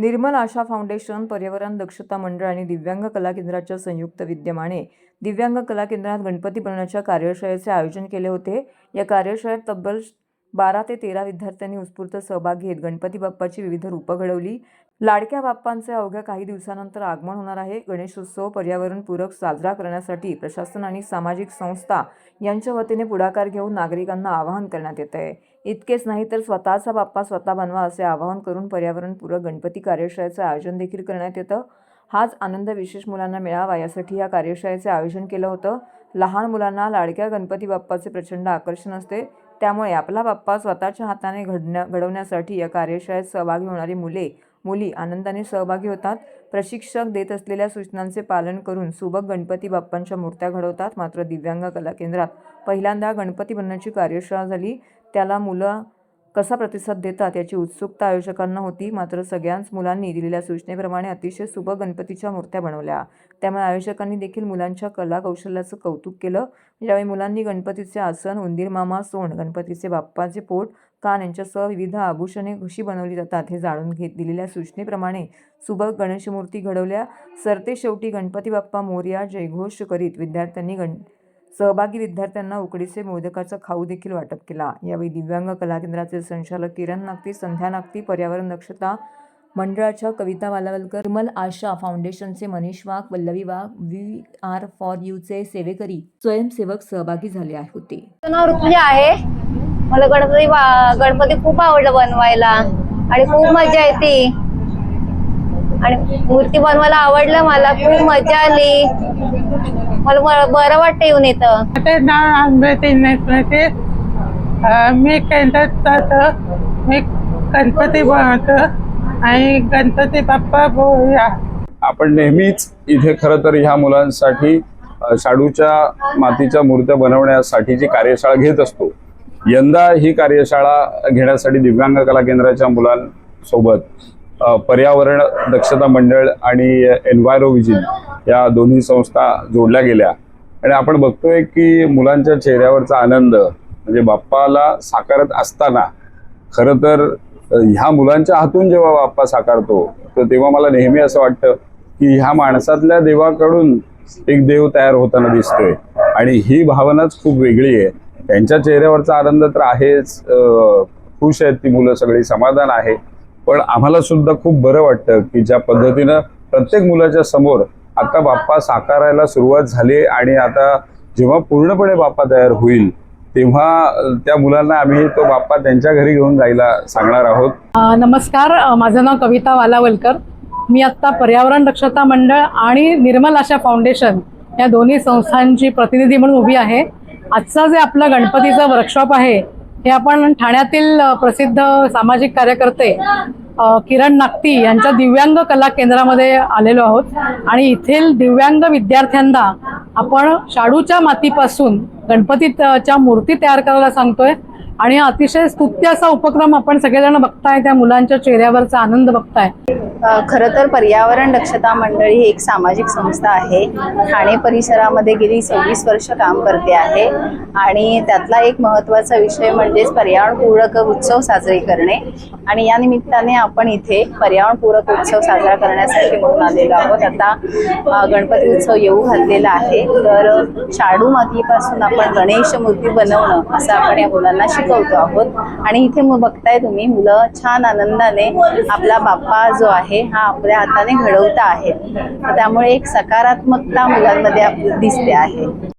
निर्मल आशा foundation पर्यावरण दक्षता मंडळ आणि दिव्यांग कला केंद्राच्या संयुक्त विद्यमाने दिव्यांग कला केंद्रात गणपती बनवण्याच्या कार्यशाळेचे आयोजन केले होते. या कार्यशाळेत तब्बल बारा ते तेरा विद्यार्थ्यांनी उत्स्फूर्त सहभाग घेत गणपती बाप्पाची विविध रूपं घडवली. लाडक्या बाप्पांचे अवघ्या काही दिवसानंतर आगमन होणार आहे. गणेशोत्सव पर्यावरणपूरक साजरा करण्यासाठी प्रशासन आणि सामाजिक संस्था यांच्या वतीने पुढाकार घेऊन नागरिकांना आवाहन करण्यात येत आहे. इतकेच नाही तर स्वतःचा बाप्पा स्वतः बनवा असे आवाहन करून पर्यावरणपूरक गणपती कार्यशाळेचं आयोजन देखील करण्यात येतं. हाच आनंद विशेष मुलांना मिळावा यासाठी या कार्यशाळेचे आयोजन केलं होतं. लहान मुलांना लाडक्या गणपती बाप्पाचे प्रचंड आकर्षण असते. त्यामुळे आपला बाप्पा स्वतःच्या हाताने घडण्या घडवण्यासाठी या कार्यशाळेत सहभागी होणारी मुले मुली आनंदाने सहभागी होतात. प्रशिक्षक देत असलेल्या सूचनांचे पालन करून सुबक गणपती बाप्पांच्या मूर्त्या घडवतात मात्र दिव्यांग कला केंद्रात. पहिल्यांदा गणपती बनण्याची कार्यशाळा झाली. त्याला मुलं कसा प्रतिसाद देतात याची उत्सुकता आयोजकांना होती. मात्र सगळ्याच मुलांनी दिलेल्या सूचनेप्रमाणे अतिशय सुबक गणपतीच्या मूर्त्या बनवल्या. त्यामुळे आयोजकांनी देखील मुलांच्या कला कौशल्याचं कौतुक केलं. यावेळी मुलांनी गणपतीचे आसन उंदीर मामा सोंड गणपतीचे बाप्पाचे पोट कान यांच्यासह विविध आभूषणे कशी बनवली जातात हे जाणून घेत दिलेल्या सूचनेप्रमाणे सुबक गणेशमूर्ती घडवल्या. सरते शेवटी गणपती बाप्पा मोर्या जयघोष करीत विद्यार्थ्यांनी गण सहभागी विद्यार्थ्यांना उकडीचे मोदकाचा खाऊ देखील वाटप केला. यावेळी दिव्यांग कला केंद्राचे संचालक किरण नागती संध्या नागती पर्यावरण दक्षता मंडळाच्या कविता वालावलकर विमल आशा फाउंडेशनचे Manish Wagh Vallavi Wagh V R for यूचे सेवेकरी स्वयंसेवक सहभागी झाले होते. नाव ऋतुजा आहे. मला गणपती गणपती खूप आवडलं बनवायला. आणि खूप मजा येते. आणि मूर्ती बनवायला आवडलं मला. खूप मजा आली. मला बरं वाटतं येऊन माझे नाव आंबेती नेसमती मी केंद्रात जातो. मी गणपती बनवतो. आणि गणपती बाप्पा बोलूया. आपण नेहमीच इथे खरं तर ह्या मुलांसाठी शाडूच्या मातीच्या मूर्त्या बनवण्यासाठीची कार्यशाळा घेत असतो यंदा ही कार्यशाळा घेण्यासाठी दिव्यांग कला केंद्राच्या मुलांसोबत पर्यावरण दक्षता मंडळ आणि एन्व्हायरोविजिन या दोन्ही संस्था जोडल्या गेल्या. आणि आपण बघतोय की मुलांच्या चेहऱ्यावरचा आनंद म्हणजे बाप्पाला साकारत असताना खरं तर ह्या मुलांच्या हातून जेव्हा बाप्पा साकारतो तर तेव्हा मला नेहमी असं वाटतं की ह्या माणसातल्या देवाकडून एक देव तयार होताना दिसतोय. आणि ही भावनाच खूप वेगळी आहे. त्यांच्या चेहऱ्यावरचा आनंद तर आहेच खुश आहेत ती मुलं सगळी समाधान आहे. पण आम्हाला सुद्धा खूप बरं वाटतं की ज्या पद्धतीनं प्रत्येक मुलाच्या समोर आता बाप्पा साकारायला सुरुवात झाली आणि आता जेव्हा पूर्णपणे बाप्पा तयार होईल तेव्हा त्या मुलांना आम्ही तो बाप्पा त्यांच्या घरी घेऊन जायला सांगणार आहोत. नमस्कार. माझं नाव कविता वालावलकर. मी आत्ता पर्यावरण दक्षता मंडळ आणि निर्मल आशा फाउंडेशन या दोन्ही संस्थांची प्रतिनिधी म्हणून उभी आहे. आजचा जे आपलं गणपतीचं वर्कशॉप आहे हे आपण ठाण्यातील प्रसिद्ध सामाजिक कार्यकर्ते किरण नागती यांच्या दिव्यांग कला केंद्रामध्ये आलेलो आहोत. आणि येथील दिव्यांग विद्यार्थ्यांना आपण शाडूच्या मातीपासून गणपतीच्या मूर्ती तयार करायला सांगतोय. आणि अतिशय स्तुत्य असा उपक्रम आपण सगळेजण बघताय त्या मुलांच्या चेहऱ्यावरचा आनंद बघताय. खरं तर पर्यावरण दक्षता मंडळ ही एक सामाजिक संस्था आहे. ठाणे परिसरामध्ये गेली सव्वीस वर्ष काम करते आहे. आणि त्यातला एक महत्त्वाचा विषय म्हणजेच पर्यावरणपूरक उत्सव साजरे करणे. आणि या निमित्ताने आपण इथे पर्यावरणपूरक उत्सव साजरा करण्यासाठी म्हणून आलेलो आहोत. आता गणपती उत्सव येऊ घातलेला आहे. तर शाडू मातीपासून आपण गणेश मूर्ती बनवणं असं आपण या मुलांना शिकतो शिकवतो आहोत. आणि इथे बघताय तुम्ही मुलं छान आनंदाने आपला बाप्पा जो आहे हा आपल्या हाताने घडवता आहेत. त्यामुळे एक सकारात्मकता मुलांमध्ये दिसते आहे.